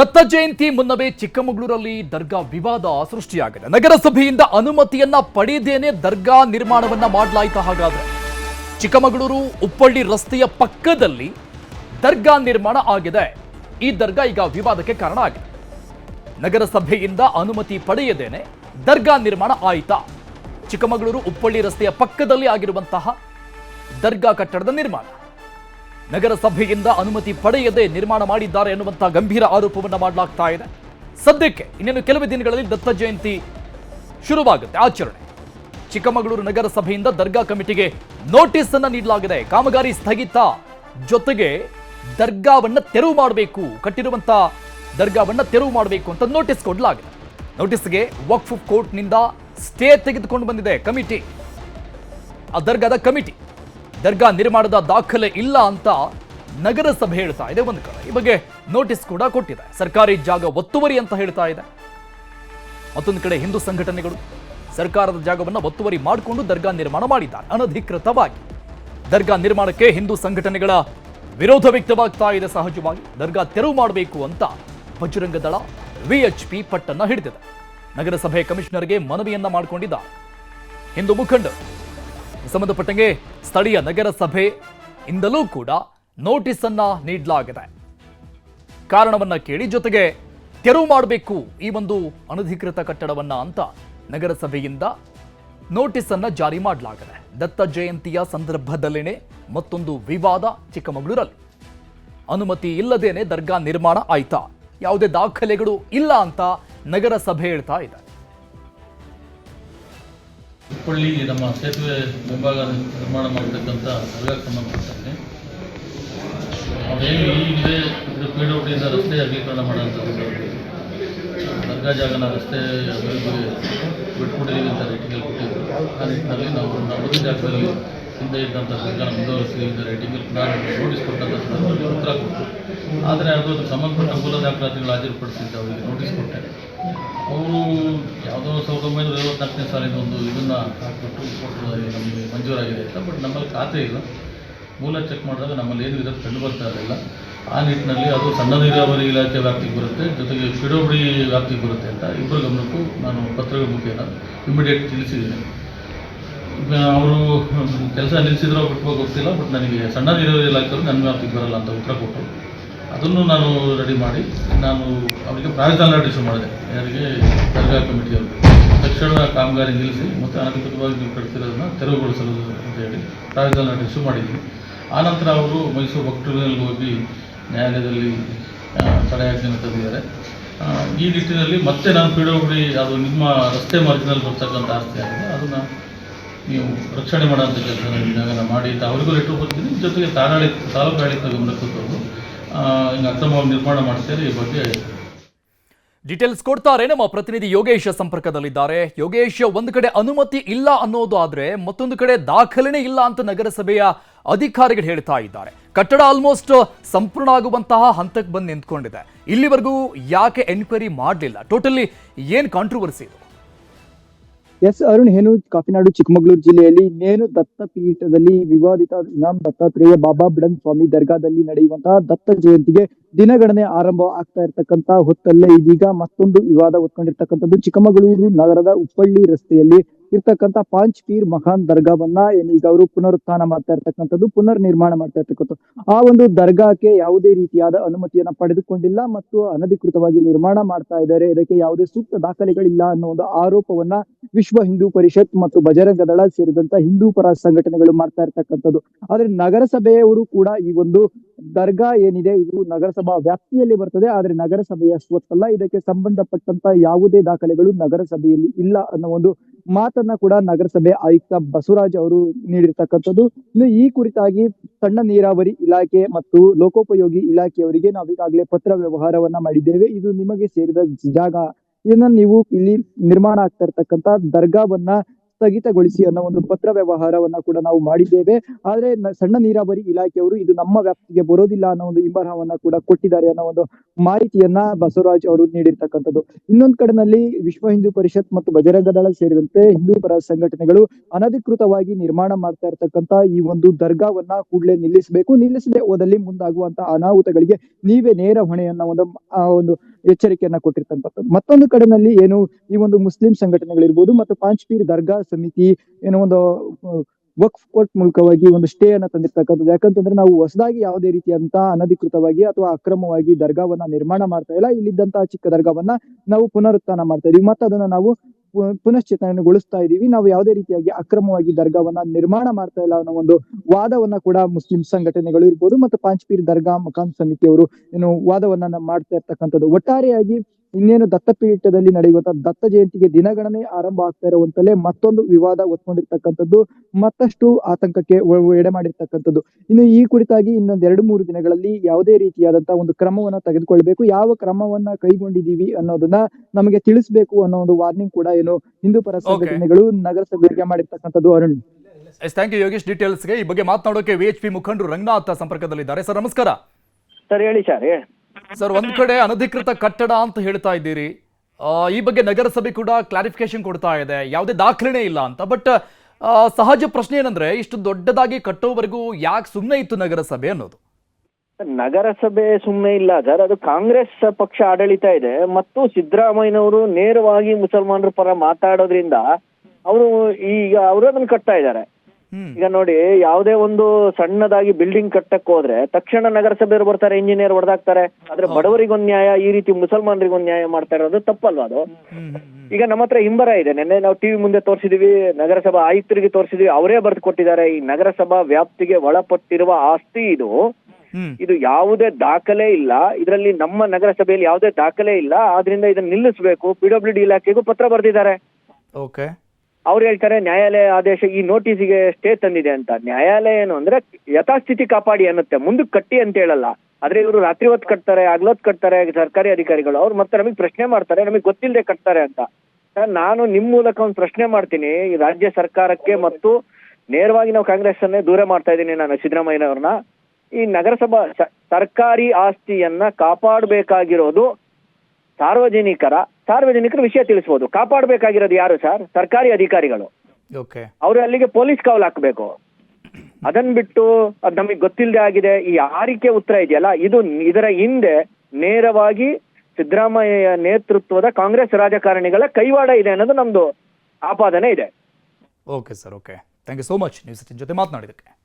ದತ್ತ ಜಯಂತಿ ಮುನ್ನವೇ ಚಿಕ್ಕಮಗಳೂರಲ್ಲಿ ದರ್ಗಾ ವಿವಾದ ಸೃಷ್ಟಿಯಾಗಿದೆ. ನಗರಸಭೆಯಿಂದ ಅನುಮತಿಯನ್ನ ಪಡೆಯದೇನೆ ದರ್ಗಾ ನಿರ್ಮಾಣವನ್ನ ಮಾಡಲಾಯಿತು ಹಾಗಾದ್ರೆ. ಚಿಕ್ಕಮಗಳೂರು ಉಪ್ಪಳ್ಳಿ ರಸ್ತೆಯ ಪಕ್ಕದಲ್ಲಿ ದರ್ಗಾ ನಿರ್ಮಾಣ ಆಗಿದೆ. ಈ ದರ್ಗಾ ಈಗ ವಿವಾದಕ್ಕೆ ಕಾರಣ ಆಗಿದೆ. ನಗರಸಭೆಯಿಂದ ಅನುಮತಿ ಪಡೆಯದೇನೆ ದರ್ಗಾ ನಿರ್ಮಾಣ ಆಯಿತಾ. ಚಿಕ್ಕಮಗಳೂರು ಉಪ್ಪಳ್ಳಿ ರಸ್ತೆಯ ಪಕ್ಕದಲ್ಲಿ ಆಗಿರುವಂತಹ ದರ್ಗಾ ಕಟ್ಟಡದ ನಿರ್ಮಾಣ. ನಗರಸಭೆಯಿಂದ ಅನುಮತಿ ಪಡೆಯದೆ ನಿರ್ಮಾಣ ಮಾಡಿದ್ದಾರೆ ಎನ್ನುವಂತಹ ಗಂಭೀರ ಆರೋಪವನ್ನು ಮಾಡಲಾಗ್ತಾ ಇದೆ. ಸದ್ಯಕ್ಕೆ ಇನ್ನೇನು ಕೆಲವೇ ದಿನಗಳಲ್ಲಿ ದತ್ತ ಜಯಂತಿ ಶುರುವಾಗುತ್ತೆ. ಆಚರಣೆ. ಚಿಕ್ಕಮಗಳೂರು ನಗರಸಭೆಯಿಂದ ದರ್ಗಾ ಕಮಿಟಿಗೆ ನೋಟಿಸ್ ಅನ್ನ ನೀಡಲಾಗಿದೆ. ಕಾಮಗಾರಿ ಸ್ಥಗಿತ ಜೊತೆಗೆ ದರ್ಗಾವನ್ನ ತೆರವು ಮಾಡಬೇಕು ಕಟ್ಟಿರುವಂತ ದರ್ಗಾವನ್ನ ತೆರವು ಮಾಡಬೇಕು ಅಂತ ನೋಟಿಸ್ ಕೊಡಲಾಗಿದೆ. ನೋಟಿಸ್ಗೆ ವಕ್ಫ್ ಕೋರ್ಟ್ನಿಂದ ಸ್ಟೇ ತೆಗೆದುಕೊಂಡು ಬಂದಿದೆ ಕಮಿಟಿ. ಆ ದರ್ಗಾದ ಕಮಿಟಿ. ದರ್ಗಾ ನಿರ್ಮಾಣದ ದಾಖಲೆ ಇಲ್ಲ ಅಂತ ನಗರಸಭೆ ಹೇಳ್ತಾ ಇದೆ. ಒಂದು ಕಡೆ ಈ ಬಗ್ಗೆ ನೋಟಿಸ್ ಕೂಡ ಕೊಟ್ಟಿದೆ. ಸರ್ಕಾರಿ ಜಾಗ ಒತ್ತುವರಿ ಅಂತ ಹೇಳ್ತಾ ಇದೆ. ಮತ್ತೊಂದು ಕಡೆ ಹಿಂದೂ ಸಂಘಟನೆಗಳು ಸರ್ಕಾರದ ಜಾಗವನ್ನು ಒತ್ತುವರಿ ಮಾಡಿಕೊಂಡು ದರ್ಗಾ ನಿರ್ಮಾಣ ಮಾಡಿದ್ದಾರೆ. ಅನಧಿಕೃತವಾಗಿ. ದರ್ಗಾ ನಿರ್ಮಾಣಕ್ಕೆ ಹಿಂದೂ ಸಂಘಟನೆಗಳ ವಿರೋಧ ವ್ಯಕ್ತವಾಗ್ತಾ ಇದೆ ಸಹಜವಾಗಿ. ದರ್ಗಾ ತೆರವು ಮಾಡಬೇಕು ಅಂತ ಬಜರಂಗ ದಳ ವಿಎಚ್ಪಿ ಪಟ್ಟನ್ನ ಹಿಡಿದಿದೆ. ನಗರಸಭೆ ಕಮಿಷನರ್ಗೆ ಮನವಿಯನ್ನ ಮಾಡಿಕೊಂಡಿದ್ದ ಹಿಂದೂ ಮುಖಂಡರು. ಸಂಬಂಧಪಟ್ಟಂಗೆ ಸ್ಥಳೀಯ ನಗರಸಭೆ ಇಂದಲೂ ಕೂಡ ನೋಟಿಸ್ ಅನ್ನ ನೀಡಲಾಗಿದೆ. ಕಾರಣವನ್ನ ಕೇಳಿ ಜೊತೆಗೆ ತೆರವು ಮಾಡಬೇಕು ಈ ಒಂದು ಅನಧಿಕೃತ ಕಟ್ಟಡವನ್ನ ಅಂತ ನಗರಸಭೆಯಿಂದ ನೋಟಿಸ್ ಅನ್ನ ಜಾರಿ ಮಾಡಲಾಗಿದೆ. ದತ್ತ ಜಯಂತಿಯ ಸಂದರ್ಭದಲ್ಲೇನೆ ಮತ್ತೊಂದು ವಿವಾದ ಚಿಕ್ಕಮಗಳೂರಲ್ಲಿ. ಅನುಮತಿ ಇಲ್ಲದೇನೆ ದರ್ಗಾ ನಿರ್ಮಾಣ ಆಯ್ತಾ? ಯಾವುದೇ ದಾಖಲೆಗಳು ಇಲ್ಲ ಅಂತ ನಗರಸಭೆ ಹೇಳ್ತಾ ಇದೆ. ಹುಬ್ಬಳ್ಳಿ ನಮ್ಮ ಸೇತುವೆ ಮುಂಭಾಗ ನಿರ್ಮಾಣ ಮಾಡಿರ್ತಕ್ಕಂಥ ದರ್ಗಾಕ್ಕೆ ಸಂಬಂಧಪಟ್ಟಂತೆ ಅದೇನು ಈಗಿದೆ ಇದು ಪಿ ಡಬ್ಲ್ಯೂ ಡಿಯಿಂದ ರಸ್ತೆ ಅಗಲೀಕರಣ ಮಾಡೋಂಥದ್ದು ದರ್ಗಾ ಜಾಗನ ರಸ್ತೆ ಅಭಿವೃದ್ಧಿ ಬಿಟ್ಕೊಟ್ಟಿದ್ದೀವಿ ಅಂತ ರೇಟಿಂಗಲ್ಲಿ ಕೊಟ್ಟಿದ್ದರು ಆ ನಿಟ್ಟಿನಲ್ಲಿ ನಾವು ನಮ್ಮ ಜಾಗದಲ್ಲಿ ಹಿಂದೆ ಇದ್ದಂಥ ಸರ್ಕಾರ ಮುಂದುವರಿಸಿ ರೇಟಿಂಗ್ ರೇಟಿಂಗಲ್ಲಿ ನೋಟಿಸ್ ಕೊಟ್ಟಂಥ ಸಂದರ್ಭದಲ್ಲಿ ಉತ್ತರ ಕೊಟ್ಟು ಆದರೆ ಅದು ಸಂಬಂಧಪಟ್ಟ ಮೂಲ ದಾಖಲಾತಿಗಳು ಹಾಜರುಪಡಿಸಿದ್ದು ಅವರಿಗೆ ನೋಟಿಸ್ ಕೊಟ್ಟೆ. ಅವರು ಯಾವುದೋ ಸಾವಿರದ ಒಂಬೈನೂರ ಐವತ್ನಾಲ್ಕನೇ ಸಾಲಿನ ಒಂದು ಇದನ್ನು ಹಾಕಿಬಿಟ್ಟು ಕೊಟ್ಟು ನಮಗೆ ಮಂಜೂರಾಗಿದೆ ಅಂತ ಬಟ್ ನಮ್ಮಲ್ಲಿ ಖಾತೆ ಇಲ್ಲ. ಮೂಲ ಚೆಕ್ ಮಾಡಿದಾಗ ನಮ್ಮಲ್ಲಿ ಏನು ಇರೋದು ಕಂಡು ಬರ್ತಾ ಇರಲಿಲ್ಲ. ಆ ನಿಟ್ಟಿನಲ್ಲಿ ಅದು ಸಣ್ಣ ನೀರಾವರಿ ಇಲಾಖೆ ವ್ಯಾಪ್ತಿಗೆ ಬರುತ್ತೆ, ಜೊತೆಗೆ ಪಿಡೋಬಡಿ ವ್ಯಾಪ್ತಿಗೆ ಬರುತ್ತೆ ಅಂತ ಇಬ್ಬರ ಗಮನಕ್ಕೂ ನಾನು ಪತ್ರಗಳ ಮುಖೇನ ಇಮಿಡಿಯೇಟ್ ತಿಳಿಸಿದ್ದೀನಿ. ಅವರು ಕೆಲಸ ನಿಲ್ಲಿಸಿದ್ರೋ ಬಿಟ್ಕೋ ಗೊತ್ತಿಲ್ಲ ಬಟ್ ನನಗೆ ಸಣ್ಣ ನೀರಾವರಿ ಇಲಾಖೆಯವರು ನನ್ನ ವ್ಯಾಪ್ತಿಗೆ ಬರಲ್ಲ ಅಂತ ಉತ್ತರ ಕೊಟ್ಟರು. ಅದನ್ನು ನಾನು ರೆಡಿ ಮಾಡಿ, ನಾನು ಅವರಿಗೆ ಪ್ರಾವಿಧಾನ ನೋಟಿಸ್ ಮಾಡಿದೆ. ಯಾರಿಗೆ ದರ್ಗಾ ಕಮಿಟಿಯವರು ತಕ್ಷಣ ಕಾಮಗಾರಿ ನಿಲ್ಲಿಸಿ, ಮತ್ತು ಅನಧಿಕೃತವಾಗಿ ನೀವು ಕಟ್ತಿರೋದನ್ನು ತೆರವುಗೊಳಿಸಲು ಅಂತ ಹೇಳಿ ಪ್ರಾವಿಧಾನ ಇಶ್ಯೂ ಮಾಡಿದ್ದೀನಿ ಆನಂತರ ಅವರು ಮೈಸೂರು ಭಕ್ತರಲ್ಲಿ ಹೋಗಿ ನ್ಯಾಯಾಲಯದಲ್ಲಿ ತಡೆಯಾಜ್ಞೆಯನ್ನು ತಂದಿದ್ದಾರೆ ಈ ನಿಟ್ಟಿನಲ್ಲಿ ಮತ್ತೆ ನಾನು ಪಿಡೋಗುಡಿ ಅದು ನಿಮ್ಮ ರಸ್ತೆ ಮಾರ್ಗದಲ್ಲಿ ಬರ್ತಕ್ಕಂಥ ಆಸ್ತಿ ಆಗಿದೆ. ಅದನ್ನು ನೀವು ರಕ್ಷಣೆ ಮಾಡೋಂಥ ಕೆಲಸ ಮಾಡಿ ಅವರಿಗೂ ಲೆಟ್ರ್ ಬರ್ತೀನಿ ಜೊತೆಗೆ ತಾರಾಳಿ, ತಾಲೂಕು ಆಡಳಿತ ಗಮನಕ್ಕೆ ತಂದು ನಿರ್ಮಾಣ ಈ ಬಗ್ಗೆ ಡೀಟೇಲ್ಸ್ ಕೊಡ್ತಾರೆ ನಮ್ಮ ಪ್ರತಿನಿಧಿ ಯೋಗೇಶ್ ಸಂಪರ್ಕದಲ್ಲಿದ್ದಾರೆ. ಯೋಗೇಶ್, ಒಂದು ಕಡೆ ಅನುಮತಿ ಇಲ್ಲ ಅನ್ನೋದು ಆದ್ರೆ ಮತ್ತೊಂದು ಕಡೆ ದಾಖಲೆನೇ ಇಲ್ಲ ಅಂತ ನಗರಸಭೆಯ ಅಧಿಕಾರಿಗಳು ಹೇಳ್ತಾ ಇದ್ದಾರೆ. ಕಟ್ಟಡ ಆಲ್ಮೋಸ್ಟ್ ಸಂಪೂರ್ಣ ಆಗುವಂತಹ ಹಂತಕ್ಕೆ ಬಂದು ನಿಂತ್ಕೊಂಡಿದೆ. ಇಲ್ಲಿವರೆಗೂ ಯಾಕೆ ಎನ್ಕ್ವೈರಿ ಮಾಡಲಿಲ್ಲ? ಟೋಟಲಿ ಏನು ಕಾಂಟ್ರವರ್ಸಿ ಇದು? ಎಸ್ ಅರುಣ್, ಹೇನು ಕಾಫಿನಾಡು ಚಿಕ್ಕಮಗಳೂರು ಜಿಲ್ಲೆಯಲ್ಲಿ ನೇನು ದತ್ತಪೀಠದಲ್ಲಿ ವಿವಾದಿತ ಇಮಾಮ್ ದತ್ತಾತ್ರೇಯ ಬಾಬಾ ಬಿಡನ್ ಸ್ವಾಮಿ ದರ್ಗಾದಲ್ಲಿ ನಡೆಯುವಂತಹ ದತ್ತ ಜಯಂತಿಗೆ ದಿನಗಣನೆ ಆರಂಭ ಆಗ್ತಾ ಇರತಕ್ಕಂತ ಹೊತ್ತಲ್ಲೇ ಇದೀಗ ಮತ್ತೊಂದು ವಿವಾದ ಹೊತ್ಕೊಂಡಿರ್ತಕ್ಕಂಥದ್ದು ಚಿಕ್ಕಮಗಳೂರು ನಗರದ ಉಪ್ಪಳ್ಳಿ ರಸ್ತೆಯಲ್ಲಿ ಇರ್ತಕ್ಕಂತ ಪಾಂಚ್ ಪೀರ್ ಮಹಾನ್ ದರ್ಗಾವನ್ನ ಏನೀಗ ಅವರು ಪುನರುತ್ಥಾನ ಮಾಡ್ತಾ ಇರ್ತಕ್ಕಂಥದ್ದು ಪುನರ್ ನಿರ್ಮಾಣ ಮಾಡ್ತಾ ಇರ್ತಕ್ಕಂಥದ್ದು. ಆ ಒಂದು ದರ್ಗಾಕ್ಕೆ ಯಾವುದೇ ರೀತಿಯಾದ ಅನುಮತಿಯನ್ನ ಪಡೆದುಕೊಂಡಿಲ್ಲ ಮತ್ತು ಅನಧಿಕೃತವಾಗಿ ನಿರ್ಮಾಣ ಮಾಡ್ತಾ ಇದ್ದಾರೆ. ಇದಕ್ಕೆ ಯಾವುದೇ ಸೂಕ್ತ ದಾಖಲೆಗಳಿಲ್ಲ ಅನ್ನೋ ಒಂದು ಆರೋಪವನ್ನ ವಿಶ್ವ ಹಿಂದೂ ಪರಿಷತ್ ಮತ್ತು ಬಜರಂಗ ದಳ ಸೇರಿದಂತ ಹಿಂದೂ ಪರ ಸಂಘಟನೆಗಳು ಮಾಡ್ತಾ ಇರ್ತಕ್ಕಂಥದ್ದು. ಆದ್ರೆ ನಗರಸಭೆಯವರು ಕೂಡ ಈ ಒಂದು ದರ್ಗಾ ಏನಿದೆ, ಇದು ನಗರಸಭಾ ವ್ಯಾಪ್ತಿಯಲ್ಲಿ ಬರ್ತದೆ. ಆದ್ರೆ ನಗರಸಭೆಯ ಸ್ವತ್ತಲ್ಲ. ಇದಕ್ಕೆ ಸಂಬಂಧಪಟ್ಟಂತ ಯಾವುದೇ ದಾಖಲೆಗಳು ನಗರಸಭೆಯಲ್ಲಿ ಇಲ್ಲ ಅನ್ನೋ ಒಂದು ಮಾತನ್ನ ಕೂಡ ನಗರಸಭೆ ಆಯುಕ್ತ ಬಸವರಾಜ್ ಅವರು ನೀಡಿರ್ತಕ್ಕಂಥದ್ದು. ಇನ್ನು ಈ ಕುರಿತಾಗಿ ಸಣ್ಣ ನೀರಾವರಿ ಇಲಾಖೆ ಮತ್ತು ಲೋಕೋಪಯೋಗಿ ಇಲಾಖೆಯವರಿಗೆ ನಾವು ಈಗಾಗಲೇ ಪತ್ರ ವ್ಯವಹಾರವನ್ನ ಮಾಡಿದ್ದೇವೆ. ಇದು ನಿಮಗೆ ಸೇರಿದ ಜಾಗ ಇದನ್ನ ನೀವು ಇಲ್ಲಿ ನಿರ್ಮಾಣ ಆಗ್ತಾ ಇರ್ತಕ್ಕಂತ ದರ್ಗಾವನ್ನ ಸ್ಥಗಿತಗೊಳಿಸಿ ಅನ್ನೋ ಒಂದು ಪತ್ರ ವ್ಯವಹಾರವನ್ನ ಕೂಡ ನಾವು ಮಾಡಿದ್ದೇವೆ. ಆದ್ರೆ ಸಣ್ಣ ನೀರಾವರಿ ಇಲಾಖೆಯವರು ಇದು ನಮ್ಮ ವ್ಯಾಪ್ತಿಗೆ ಬರೋದಿಲ್ಲ ಅನ್ನೋ ಒಂದು ಇಂಬರಹವನ್ನ ಕೂಡ ಕೊಟ್ಟಿದ್ದಾರೆ ಅನ್ನೋ ಒಂದು ಮಾಹಿತಿಯನ್ನ ಬಸವರಾಜ್ ಅವರು ನೀಡಿರ್ತಕ್ಕಂಥದ್ದು. ಇನ್ನೊಂದ್ ಕಡೆನಲ್ಲಿ ವಿಶ್ವ ಹಿಂದೂ ಪರಿಷತ್ ಮತ್ತು ಬಜರಂಗ ದಳ ಸೇರಿದಂತೆ ಹಿಂದೂ ಪರ ಸಂಘಟನೆಗಳು ಅನಧಿಕೃತವಾಗಿ ನಿರ್ಮಾಣ ಮಾಡ್ತಾ ಇರ್ತಕ್ಕಂತ ಈ ಒಂದು ದರ್ಗಾವನ್ನ ಕೂಡಲೇ ನಿಲ್ಲಿಸಬೇಕು. ನಿಲ್ಲಿಸದೆ ಹೋದಲ್ಲಿ ಮುಂದಾಗುವಂತ ಅನಾಹುತಗಳಿಗೆ ನೀವೇ ನೇರ ಹೊಣೆಯನ್ನ ಒಂದು, ಆ ಒಂದು ಎಚ್ಚರಿಕೆಯನ್ನ ಕೊಟ್ಟಿರ್ತಕ್ಕಂಥದ್ದು. ಮತ್ತೊಂದು ಕಡೆನಲ್ಲಿ ಏನು ಈ ಒಂದು ಮುಸ್ಲಿಂ ಸಂಘಟನೆಗಳಿರ್ಬೋದು ಮತ್ತು ಪಾಂಚ್ಪೀರ್ ದರ್ಗಾ ಸಮಿತಿ ಏನೋ ಒಂದು ವಕ್ಫ್ ಕೋರ್ಟ್ ಮೂಲಕವಾಗಿ ಒಂದು ಸ್ಟೇ ಅನ್ನ ತಂದಿರ್ತಕ್ಕಂಥದ್ದು. ಯಾಕಂತಂದ್ರೆ ನಾವು ಹೊಸದಾಗಿ ಯಾವುದೇ ರೀತಿಯಂತ ಅನಧಿಕೃತವಾಗಿ ಅಥವಾ ಅಕ್ರಮವಾಗಿ ದರ್ಗಾವನ್ನ ನಿರ್ಮಾಣ ಮಾಡ್ತಾ ಇಲ್ಲ. ಇಲ್ಲಿದ್ದಂತಹ ಚಿಕ್ಕ ದರ್ಗಾವನ್ನ ನಾವು ಪುನರುತ್ಥಾನ ಮಾಡ್ತಾ ಇದೀವಿ. ಮತ್ತೆ ಅದನ್ನ ನಾವು ಪುನಶ್ಚೇತನಗೊಳಿಸ್ತಾ ಇದೀವಿ. ನಾವು ಯಾವುದೇ ರೀತಿಯಾಗಿ ಅಕ್ರಮವಾಗಿ ದರ್ಗಾವನ್ನ ನಿರ್ಮಾಣ ಮಾಡ್ತಾ ಇಲ್ಲ ಅನ್ನೋ ಒಂದು ವಾದವನ್ನ ಕೂಡ ಮುಸ್ಲಿಂ ಸಂಘಟನೆಗಳು ಇರ್ಬೋದು ಮತ್ತು ಪಾಂಚ್ಪೀರ್ ದರ್ಗಾ ಮಕಾನ್ ಸಮಿತಿಯವರು ಏನು ವಾದವನ್ನ ಮಾಡ್ತಾ ಇರ್ತಕ್ಕಂಥದ್ದು. ಒಟ್ಟಾರೆಯಾಗಿ ಇನ್ನೇನು ದತ್ತಪೀಠದಲ್ಲಿ ನಡೆಯುವಂತಹ ದತ್ತ ಜಯಂತಿಗೆ ದಿನಗಣನೆ ಆರಂಭ ಆಗ್ತಾ ಇರುವಂತಲೇ ಮತ್ತೊಂದು ವಿವಾದ ಒತ್ಕೊಂಡಿರ್ತಕ್ಕಂಥದ್ದು ಮತ್ತಷ್ಟು ಆತಂಕಕ್ಕೆ ಎಡೆ ಮಾಡಿರ್ತಕ್ಕಂಥದ್ದು. ಇನ್ನು ಈ ಕುರಿತಾಗಿ ಇನ್ನೊಂದ್ ಎರಡು ಮೂರು ದಿನಗಳಲ್ಲಿ ಯಾವುದೇ ರೀತಿಯಾದಂತಹ ಒಂದು ಕ್ರಮವನ್ನ ತೆಗೆದುಕೊಳ್ಬೇಕು ಯಾವ ಕ್ರಮವನ್ನ ಕೈಗೊಂಡಿದೀವಿ ಅನ್ನೋದನ್ನ ನಮಗೆ ತಿಳಿಸಬೇಕು ಅನ್ನೋ ಒಂದು ವಾರ್ನಿಂಗ್ ಕೂಡ ಏನು ಹಿಂದೂ ಪರ ಸಂಘಟನೆಗಳು ನಗರಸಭೆಗೆ ಮಾಡಿರ್ತಕ್ಕಂಥದ್ದು Arun. Yes thank you Yogesh. ಡೀಟೇಲ್ಸ್ಗೆ ಈ ಬಗ್ಗೆ ಮಾತನಾಡೋಕೆ ವಿ ಎಚ್ ಪಿ ಮುಖಂಡರು ರಂಗನಾಥ್ ಸಂಪರ್ಕದಲ್ಲಿದ್ದಾರೆ. ಸರ್ ನಮಸ್ಕಾರ. ಸರ್ ಹೇಳಿ ಸರ್ ಹೇಳಿ. ಸರ್, ಒಂದ್ ಕಡೆ ಅನಧಿಕೃತ ಕಟ್ಟಡ ಅಂತ ಹೇಳ್ತಾ ಇದ್ದೀರಿ. ಈ ಬಗ್ಗೆ ನಗರಸಭೆ ಕೂಡ ಕ್ಲಾರಿಫಿಕೇಶನ್ ಕೊಡ್ತಾ ಇದೆ. ಯಾವುದೇ ದಾಖಲೆನೇ ಇಲ್ಲ ಅಂತ. ಬಟ್ ಸಹಜ ಪ್ರಶ್ನೆ ಏನಂದ್ರೆ, ಇಷ್ಟು ದೊಡ್ಡದಾಗಿ ಕಟ್ಟೋವರೆಗೂ ಯಾಕೆ ಸುಮ್ಮನೆ ಇತ್ತು ನಗರಸಭೆ ಅನ್ನೋದು? ನಗರಸಭೆ ಸುಮ್ಮನೆ ಇಲ್ಲ. ಸರ್, ಅದು ಕಾಂಗ್ರೆಸ್ ಪಕ್ಷ ಆಡಳಿತ ಇದೆ. ಮತ್ತು ಸಿದ್ದರಾಮಯ್ಯನವರು ನೇರವಾಗಿ ಮುಸಲ್ಮಾನರ ಪರ ಮಾತಾಡೋದ್ರಿಂದ, ಅವರು ಈಗ ಅವರು ಅದನ್ನ ಕಟ್ತಾ ಇದ್ದಾರೆ. ಈಗ ನೋಡಿ ಯಾವುದೇ ಒಂದು ಸಣ್ಣದಾಗಿ ಬಿಲ್ಡಿಂಗ್ ಕಟ್ಟಕ್ ಹೋದ್ರೆ ತಕ್ಷಣ ನಗರಸಭೆಯವರು ಬರ್ತಾರೆ ಇಂಜಿನಿಯರ್ ಹೊಡೆದಾಕ್ತಾರೆ. ಆದ್ರೆ ಬಡವರಿಗೊಂದ್ ನ್ಯಾಯ ಈ ರೀತಿ ಮುಸಲ್ಮಾನರಿಗೊಂದ್ ನ್ಯಾಯ ಮಾಡ್ತಾ ಇರೋದು ತಪ್ಪಲ್ವಾ ಅದು. ಈಗ ನಮ್ಮ ಹತ್ರ ಹಿಂಬರ ಇದೆ. ನಿನ್ನೆ ನಾವು ಟಿವಿ ಮುಂದೆ ತೋರಿಸಿದೀವಿ ನಗರಸಭಾ ಆಯುಕ್ತರಿಗೆ ತೋರಿಸಿದೀವಿ ಅವರೇ ಬರೆದು ಕೊಟ್ಟಿದ್ದಾರೆ. ಈ ನಗರಸಭಾ ವ್ಯಾಪ್ತಿಗೆ ಒಳಪಟ್ಟಿರುವ ಆಸ್ತಿ ಇದು. ಇದು ಯಾವುದೇ ದಾಖಲೆ ಇಲ್ಲ. ಇದರಲ್ಲಿ ನಮ್ಮ ನಗರಸಭೆಯಲ್ಲಿ ಯಾವುದೇ ದಾಖಲೆ ಇಲ್ಲ. ಆದ್ರಿಂದ ಇದನ್ನ ನಿಲ್ಲಿಸಬೇಕು. ಪಿಡಬ್ಲ್ಯೂ ಡಿ ಇಲಾಖೆಗೂ ಪತ್ರ ಬರೆದಿದ್ದಾರೆ. ಓಕೆ ಅವ್ರು ಹೇಳ್ತಾರೆ, ನ್ಯಾಯಾಲಯ ಆದೇಶ ಈ ನೋಟಿಸಿಗೆ ಸ್ಟೇ ತಂದಿದೆ ಅಂತ. ನ್ಯಾಯಾಲಯ ಏನು ಅಂದ್ರೆ ಯಥಾಸ್ಥಿತಿ ಕಾಪಾಡಿ ಅನ್ನುತ್ತೆ, ಮುಂದಕ್ಕೆ ಕಟ್ಟಿ ಅಂತ ಹೇಳಲ್ಲ. ಆದ್ರೆ ಇವರು ರಾತ್ರಿ ಹೊತ್ತು ಕಟ್ತಾರೆ, ಹಗ್ಲೊತ್ತು ಕಟ್ತಾರೆ ಸರ್ಕಾರಿ ಅಧಿಕಾರಿಗಳು. ಅವ್ರು ಮತ್ತೆ ನಮಗೆ ಪ್ರಶ್ನೆ ಮಾಡ್ತಾರೆ, ನಮಗೆ ಗೊತ್ತಿಲ್ಲದೆ ಕಟ್ತಾರೆ ಅಂತ. ನಾನು ನಿಮ್ ಮೂಲಕ ಒಂದು ಪ್ರಶ್ನೆ ಮಾಡ್ತೀನಿ. ಈ ರಾಜ್ಯ ಸರ್ಕಾರಕ್ಕೆ ಮತ್ತು ನೇರವಾಗಿ ನಾವು ಕಾಂಗ್ರೆಸ್ ಅನ್ನೇ ದೂರ ಮಾಡ್ತಾ ಇದ್ದೀನಿ ನಾನು ಸಿದ್ದರಾಮಯ್ಯನವ್ರನ್ನ. ಈ ನಗರಸಭಾ ಸರ್ಕಾರಿ ಆಸ್ತಿಯನ್ನ ಕಾಪಾಡಬೇಕಾಗಿರೋದು ಸಾರ್ವಜನಿಕರ ಸಾರ್ವಜನಿಕರ ವಿಷಯ ತಿಳಿಸಬಹುದು ಕಾಪಾಡಬೇಕಾಗಿರೋದು ಯಾರು ಸರ್? ಸರ್ಕಾರಿ ಅಧಿಕಾರಿಗಳು. ಅವರು ಅಲ್ಲಿಗೆ ಪೊಲೀಸ್ ಕಾವಲು ಹಾಕಬೇಕು. ಅದನ್ ಬಿಟ್ಟು ಅದ್ ನಮಗೆ ಗೊತ್ತಿಲ್ಲದೆ ಆಗಿದೆ. ಈ ಆರಿಕೆ ಉತ್ತರ ಇದೆಯಲ್ಲ ಇದು ಇದರ ಹಿಂದೆ ನೇರವಾಗಿ ಸಿದ್ದರಾಮಯ್ಯ ನೇತೃತ್ವದ ಕಾಂಗ್ರೆಸ್ ರಾಜಕಾರಣಿಗಳ ಕೈವಾಡ ಇದೆ ಅನ್ನೋದು ನಮ್ದು ಆಪಾದನೆ ಇದೆ. Okay sir okay. Thank you so much. ನೀವು ಸಚಿನ್ ಜೊತೆ ಮಾತನಾಡಿದಕ್ಕೆ